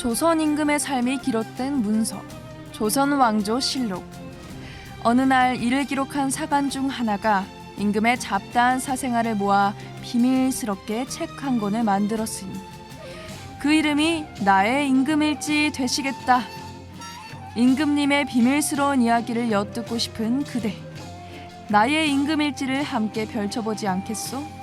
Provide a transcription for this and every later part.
조선 임금의 삶이 기록된 문서 조선 왕조 실록 어느 날 이를 기록한 사관 중 하나가 임금의 잡다한 사생활을 모아 비밀스럽게 책 한 권을 만들었으니 그 이름이 나의 임금일지 되시겠다. 임금님의 비밀스러운 이야기를 엿듣고 싶은 그대. 나의 임금일지를 함께 펼쳐보지 않겠소?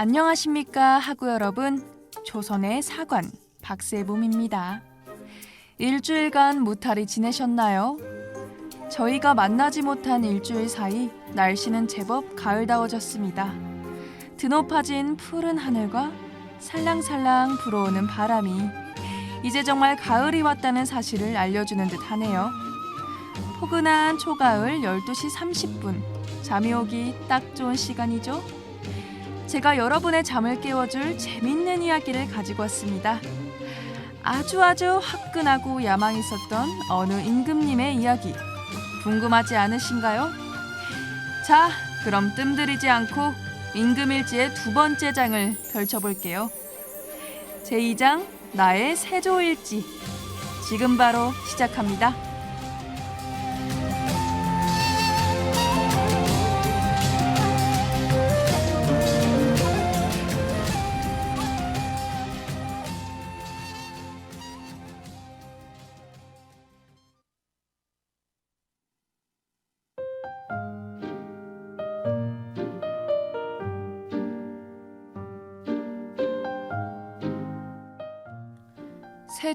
안녕하십니까 하구 여러분. 조선의 사관 박세봄입니다. 일주일간 무탈히 지내셨나요? 저희가 만나지 못한 일주일 사이 날씨는 제법 가을다워졌습니다. 드높아진 푸른 하늘과 살랑살랑 불어오는 바람이 이제 정말 가을이 왔다는 사실을 알려주는 듯 하네요. 포근한 초가을 12시 30분. 잠이 오기 딱 좋은 시간이죠 제가 여러분의 잠을 깨워줄 재밌는 이야기를 가지고 왔습니다. 아주 아주 화끈하고 야망 있었던 어느 임금님의 이야기 궁금하지 않으신가요? 자, 그럼 뜸들이지 않고 임금일지의 두 번째 장을 펼쳐볼게요. 제2장 나의 세조일지 지금 바로 시작합니다.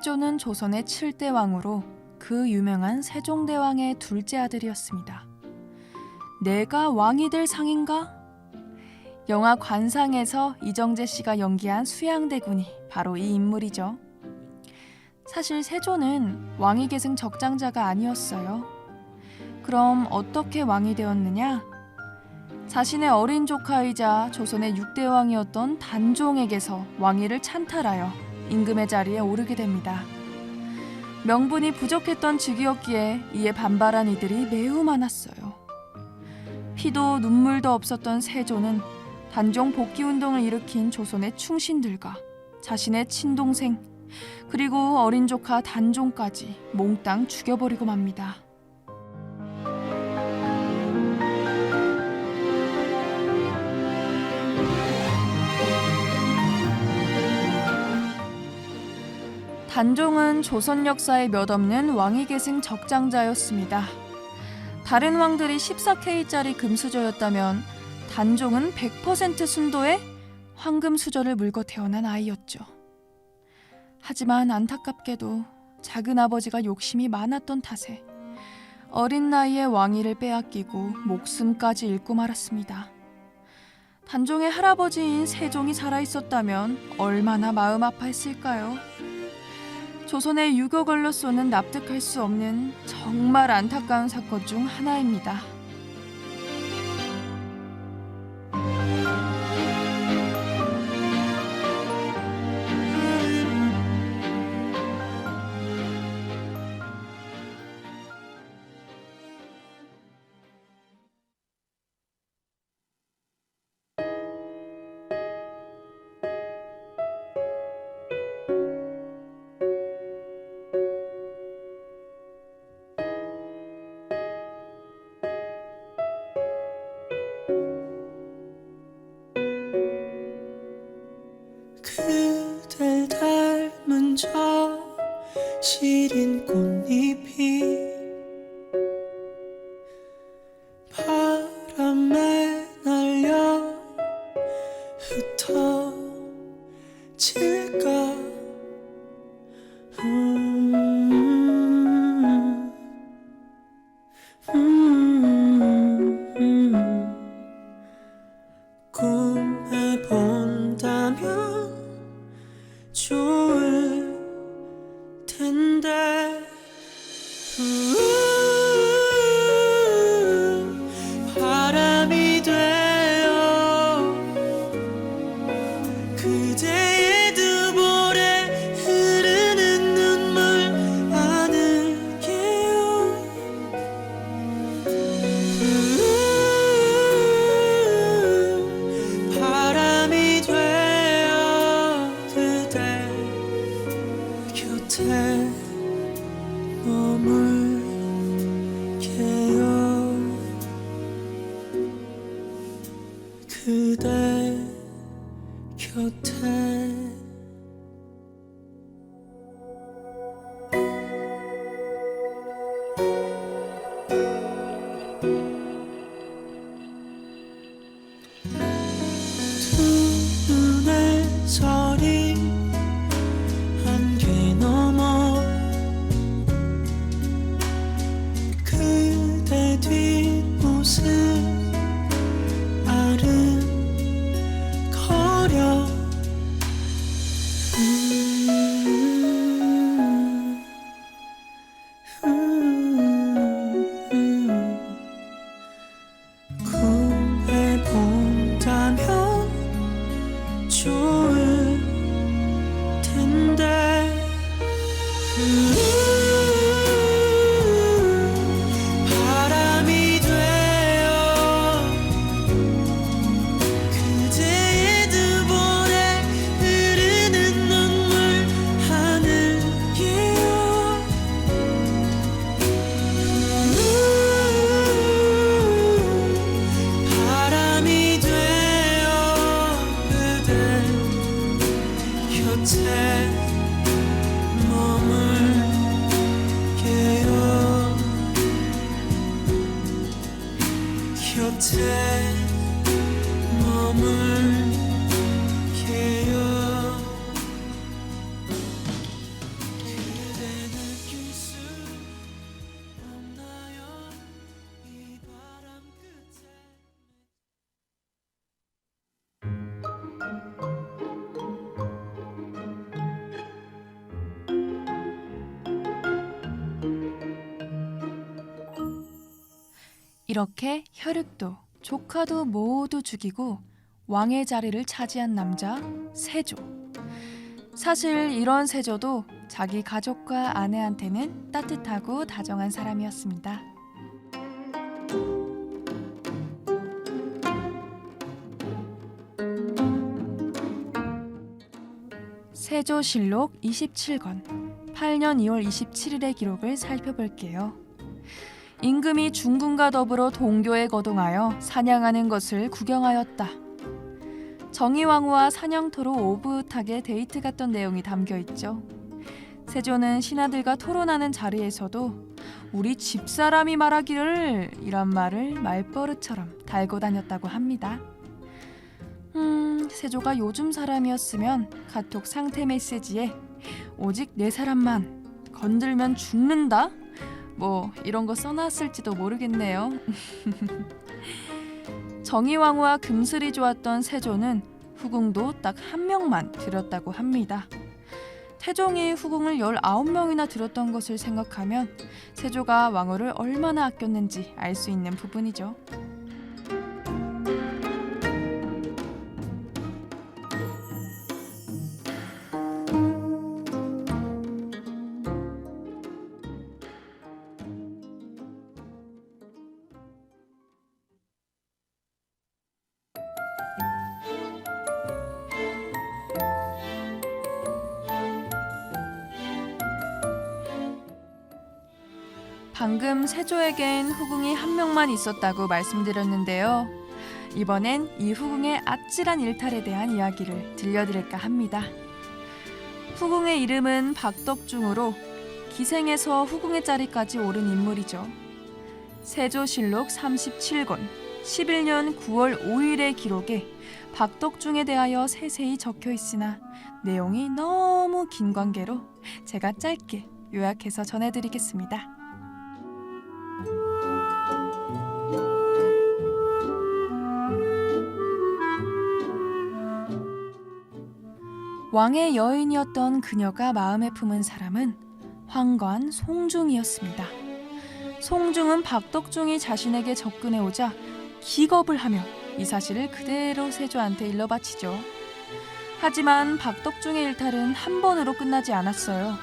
세조는 조선의 7대 왕으로 그 유명한 세종대왕의 둘째 아들이었습니다. 내가 왕이 될 상인가? 영화 관상에서 이정재 씨가 연기한 수양대군이 바로 이 인물이죠. 사실 세조는 왕위 계승 적장자가 아니었어요. 그럼 어떻게 왕이 되었느냐? 자신의 어린 조카이자 조선의 6대 왕이었던 단종에게서 왕위를 찬탈하여 임금의 자리에 오르게 됩니다. 명분이 부족했던 즉위였기에 이에 반발한 이들이 매우 많았어요. 피도 눈물도 없었던 세조는 단종 복귀 운동을 일으킨 조선의 충신들과 자신의 친동생 그리고 어린 조카 단종까지 몽땅 죽여버리고 맙니다. 단종은 조선 역사에 몇 없는 왕위 계승 적장자였습니다. 다른 왕들이 14K짜리 금수저였다면 단종은 100% 순도의 황금 수저를 물고 태어난 아이였죠. 하지만 안타깝게도 작은 아버지가 욕심이 많았던 탓에 어린 나이에 왕위를 빼앗기고 목숨까지 잃고 말았습니다. 단종의 할아버지인 세종이 살아 있었다면 얼마나 마음 아파했을까요? 조선의 유교걸로서는 납득할 수 없는 정말 안타까운 사건 중 하나입니다. 머물게 곁에 머물 이렇게 혈육도 조카도 모두 죽이고 왕의 자리를 차지한 남자 세조. 사실 이런 세조도 자기 가족과 아내한테는 따뜻하고 다정한 사람이었습니다. 세조실록 27권 8년 2월 27일의 기록을 살펴볼게요. 임금이 중군과 더불어 동교에 거동하여 사냥하는 것을 구경하였다. 정의왕후와 사냥터로 오붓하게 데이트 갔던 내용이 담겨 있죠. 세조는 신하들과 토론하는 자리에서도 우리 집사람이 말하기를 이란 말을 말버릇처럼 달고 다녔다고 합니다. 음, 세조가 요즘 사람이었으면 카톡 상태 메시지에 오직 내 사람만 건들면 죽는다? 뭐 이런 거 써놨을지도 모르겠네요. 정의왕후와 금슬이 좋았던 세조는 후궁도 딱 한 명만 들였다고 합니다. 태종이 후궁을 19명이나 들였던 것을 생각하면 세조가 왕후를 얼마나 아꼈는지 알 수 있는 부분이죠. 방금 세조에겐 후궁이 한 명만 있었다고 말씀드렸는데요. 이번엔 이 후궁의 아찔한 일탈에 대한 이야기를 들려드릴까 합니다. 후궁의 이름은 박덕중으로 기생에서 후궁의 자리까지 오른 인물이죠. 세조실록 37권 11년 9월 5일의 기록에 박덕중에 대하여 세세히 적혀 있으나 내용이 너무 긴 관계로 제가 짧게 요약해서 전해드리겠습니다. 왕의 여인이었던 그녀가 마음에 품은 사람은 황관 송중이었습니다. 송중은 박덕중이 자신에게 접근해 오자 기겁을 하며 이 사실을 그대로 세조한테 일러바치죠. 하지만 박덕중의 일탈은 한 번으로 끝나지 않았어요.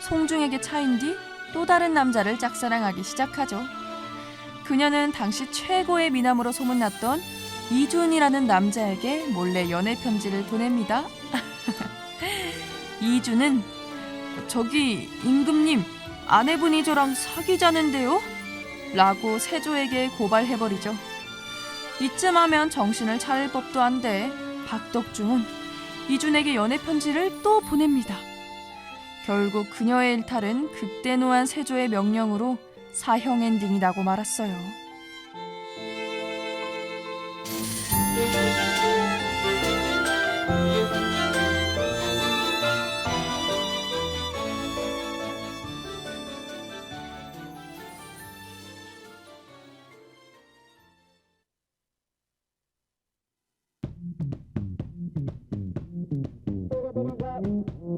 송중에게 차인 뒤 또 다른 남자를 짝사랑하기 시작하죠. 그녀는 당시 최고의 미남으로 소문났던 이준이라는 남자에게 몰래 연애 편지를 보냅니다. 이준은 저기 임금님 아내분이 저랑 사귀자는데요? 라고 세조에게 고발해버리죠. 이쯤 하면 정신을 차릴 법도 한데 박덕중은 이준에게 연애 편지를 또 보냅니다. 결국 그녀의 일탈은 극대노한 세조의 명령으로 사형 엔딩이 나고 말았어요.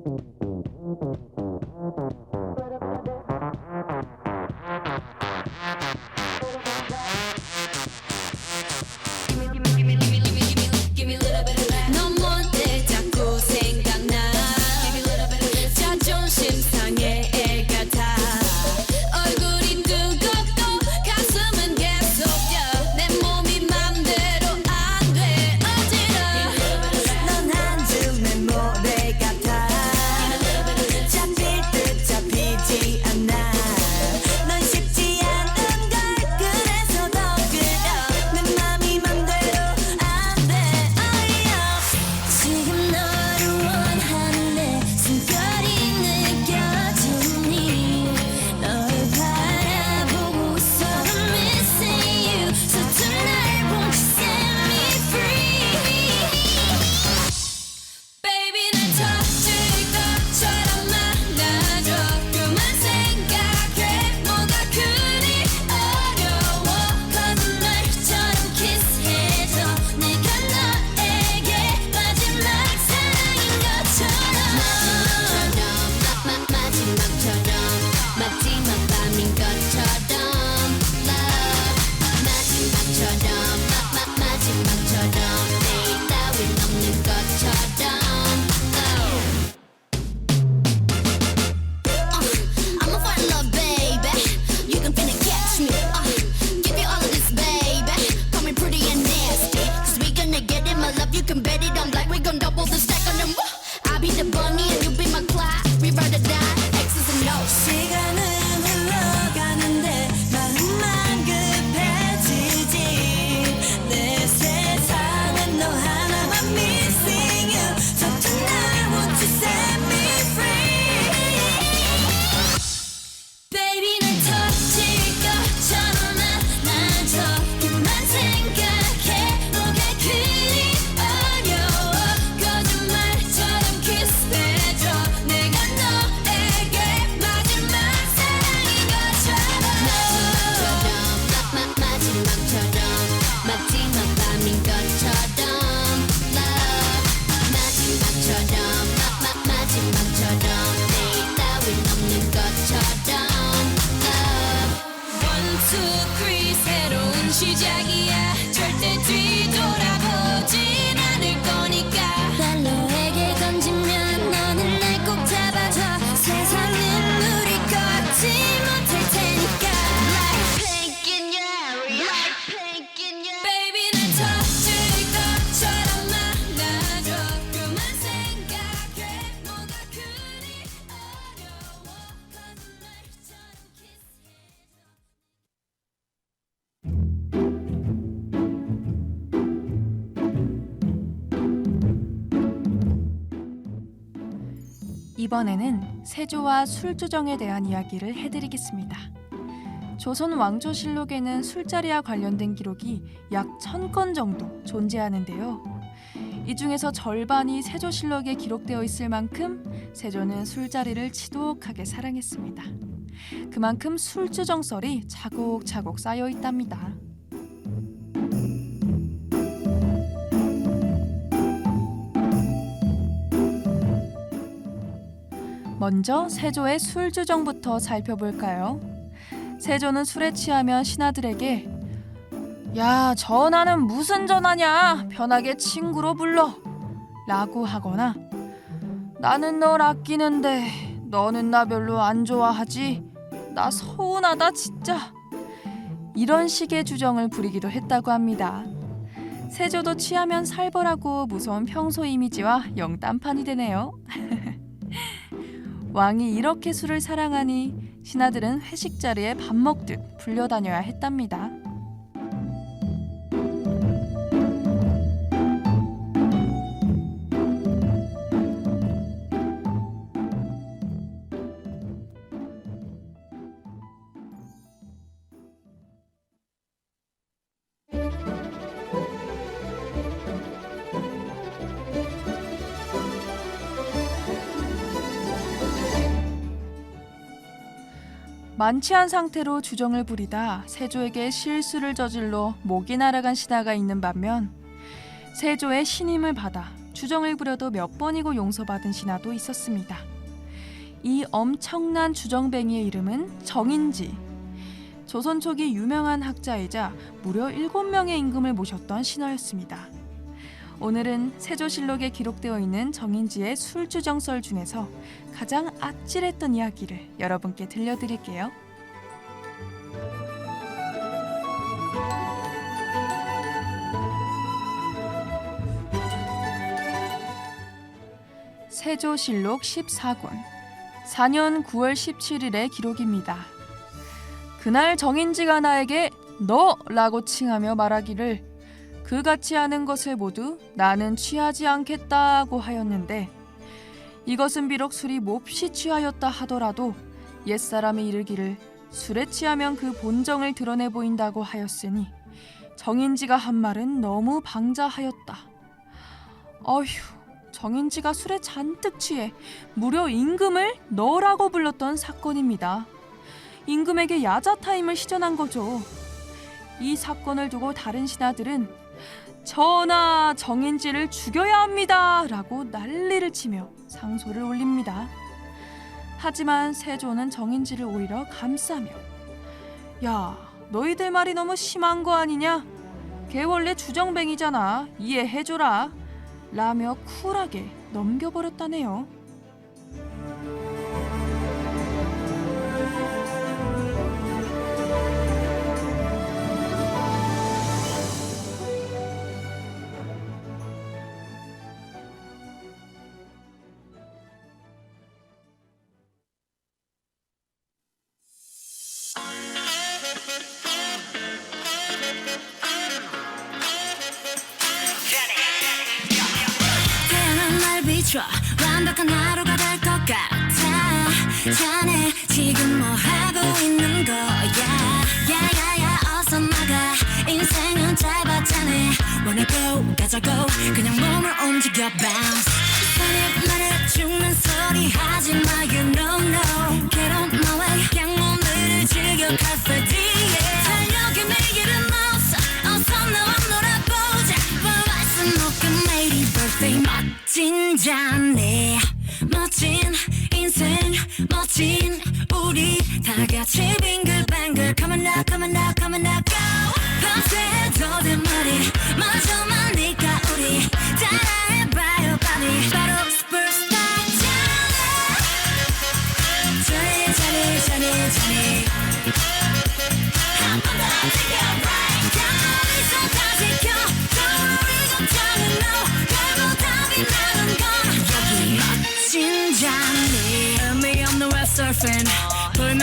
Mm-hmm. 이번에는 세조와 술주정에 대한 이야기를 해드리겠습니다. 조선 왕조실록에는 술자리와 관련된 기록이 약 천 건 정도 존재하는데요. 이 중에서 절반이 세조실록에 기록되어 있을 만큼 세조는 술자리를 지독하게 사랑했습니다. 그만큼 술주정설이 차곡차곡 쌓여 있답니다. 먼저 세조의 술주정부터 살펴볼까요? 세조는 술에 취하면 신하들에게 야 전하는 무슨 전하냐? 편하게 친구로 불러. 라고 하거나 나는 널 아끼는데 너는 나 별로 안 좋아하지? 나 서운하다 진짜. 이런 식의 주정을 부리기도 했다고 합니다. 세조도 취하면 살벌하고 무서운 평소 이미지와 영 딴판이 되네요 왕이 이렇게 술을 사랑하니 신하들은 회식 자리에 밥 먹듯 불려다녀야 했답니다. 만취한 상태로 주정을 부리다 세조에게 실수를 저질러 목이 날아간 신하가 있는 반면 세조의 신임을 받아 주정을 부려도 몇 번이고 용서받은 신하도 있었습니다. 이 엄청난 주정뱅이의 이름은 정인지. 조선 초기 유명한 학자이자 무려 7명의 임금을 모셨던 신하였습니다. 오늘은 세조실록에 기록되어 있는 정인지의 술주정설 중에서 가장 아찔했던 이야기를 여러분께 들려드릴게요. 세조실록 14권 4년 9월 17일의 기록입니다. 그날 정인지가 나에게 너라고 칭하며 말하기를 그같이 하는 것을 모두 나는 취하지 않겠다고 하였는데 이것은 비록 술이 몹시 취하였다 하더라도 옛사람이 이르기를 술에 취하면 그 본정을 드러내 보인다고 하였으니 정인지가 한 말은 너무 방자하였다. 어휴, 정인지가 술에 잔뜩 취해 무려 임금을 너라고 불렀던 사건입니다. 임금에게 야자 타임을 시전한 거죠. 이 사건을 두고 다른 신하들은 전하 정인지를 죽여야 합니다 라고 난리를 치며 상소를 올립니다. 하지만 세조는 정인지를 오히려 감싸며 야 너희들 말이 너무 심한 거 아니냐? 걔 원래 주정뱅이잖아 이해해줘라 라며 쿨하게 넘겨버렸다네요. 날 비춰. 완벽한 하루가 될 것 같아. 자네 지금 뭐 하고 있는 거야? 야야야 어서 나가. 인생은 짧았잖아. Wanna go 가자고 그냥 몸을 움직여 bounce. 산에 말해 죽는 소리 하지 마 You know no. Get on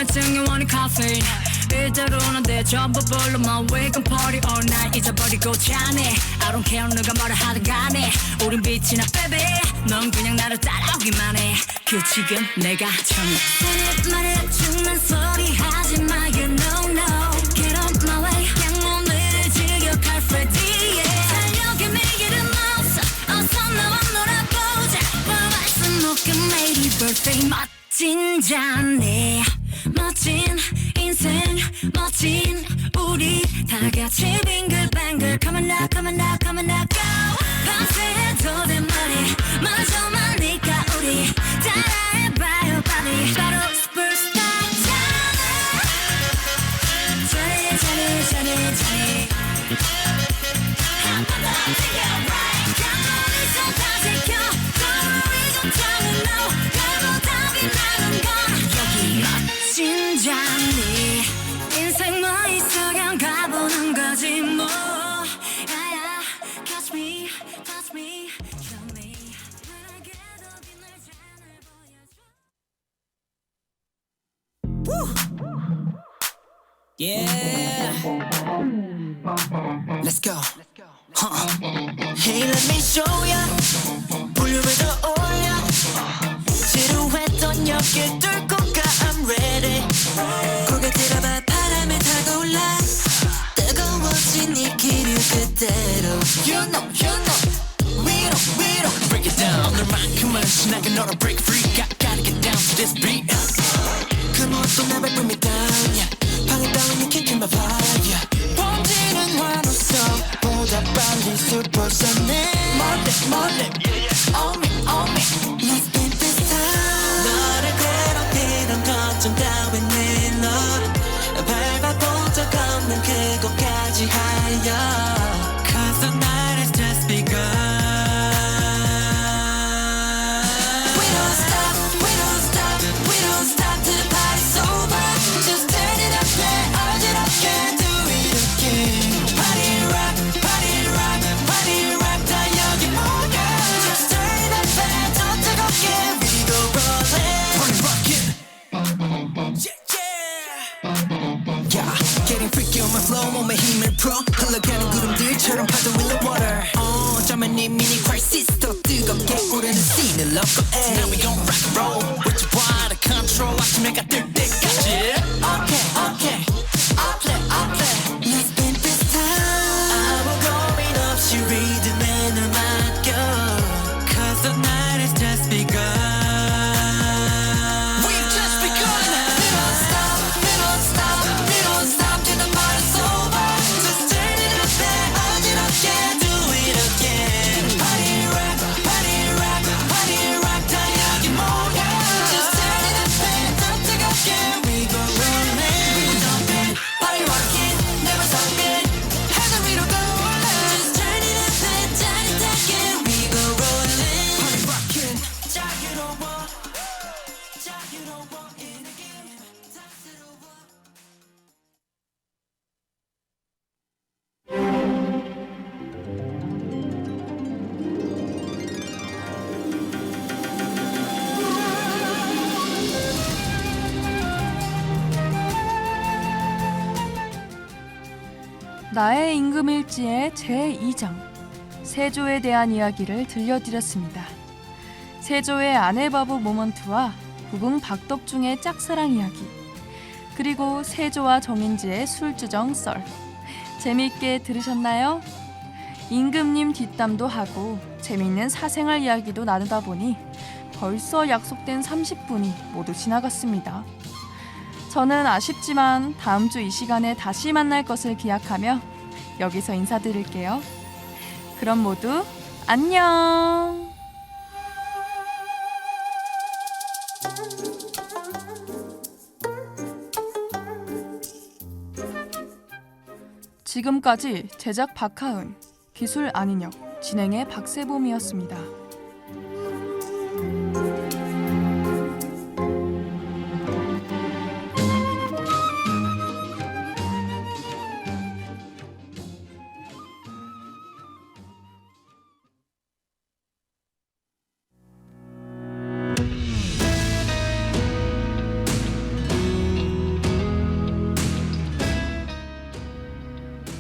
불면증이 원인 카페인 이대로는 내 전부 불러만 We can party all night. 잊어버리고 자네. I don't care 누가 뭐라 하든 간에. 우린 빛이 나 baby. 넌 그냥 나를 따라오기만 해그 지금 내가 정해 말해. 죽는 소리 하지 마 You know no. Get on my way. 오늘을 즐겨 갈 Freddy yeah. 달력에 매일은 없어. 어서 나와 놀아보자. 벌써 묶은 Lady Birthday 멋진 잔네 멋진 인생 멋진 우리 다 같이 빙글뱅글 Come on now come on now come on now go 밤새 해도 돼 말이 Yeah. Let's go. Huh. Hey, let me show ya. 볼륨을 더 올려. 지루했던 옆길 뚫고 가. I'm ready. 고개 들어봐 바람에 타고 올라. 뜨거워진 이 기류 그대로. You know, you know. 위로 위로 break it down. 너만큼은 신나게 너를 break free. Got, gotta get down to this beat. 그 무엇도 날 밟으면 down yeah. 방해 따윈 you can't kill my vibe yeah. 번지는 환호성 보다 빨리 supersonic 멀리 나의 임금일지의 제2장 세조에 대한 이야기를 들려드렸습니다. 세조의 아내바보 모먼트와 국응 박덕중의 짝사랑 이야기 그리고 세조와 정인지의 술주정 썰 재미있게 들으셨나요? 임금님 뒷담도 하고 재미있는 사생활 이야기도 나누다 보니 벌써 약속된 30분이 모두 지나갔습니다. 저는 아쉽지만 다음 주 이 시간에 다시 만날 것을 기약하며 여기서 인사드릴게요. 그럼 모두 안녕! 지금까지 제작 박하은, 기술 안인혁, 진행의 박세봄이었습니다.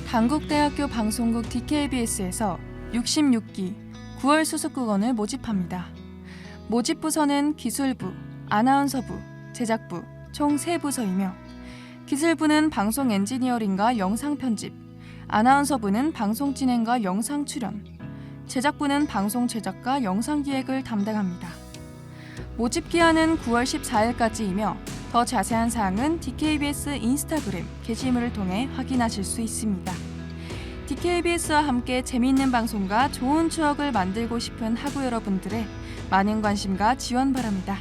단국대학교 방송국 DKBS에서 66기 9월 수습국원을 모집합니다. 모집 부서는 기술부, 아나운서부, 제작부 총 3부서이며 기술부는 방송 엔지니어링과 영상 편집, 아나운서부는 방송 진행과 영상 출연, 제작부는 방송 제작과 영상 기획을 담당합니다. 모집 기한은 9월 14일까지이며 더 자세한 사항은 DKBS 인스타그램 게시물을 통해 확인하실 수 있습니다. DKBS와 함께 재미있는 방송과 좋은 추억을 만들고 싶은 학우 여러분들의 많은 관심과 지원 바랍니다.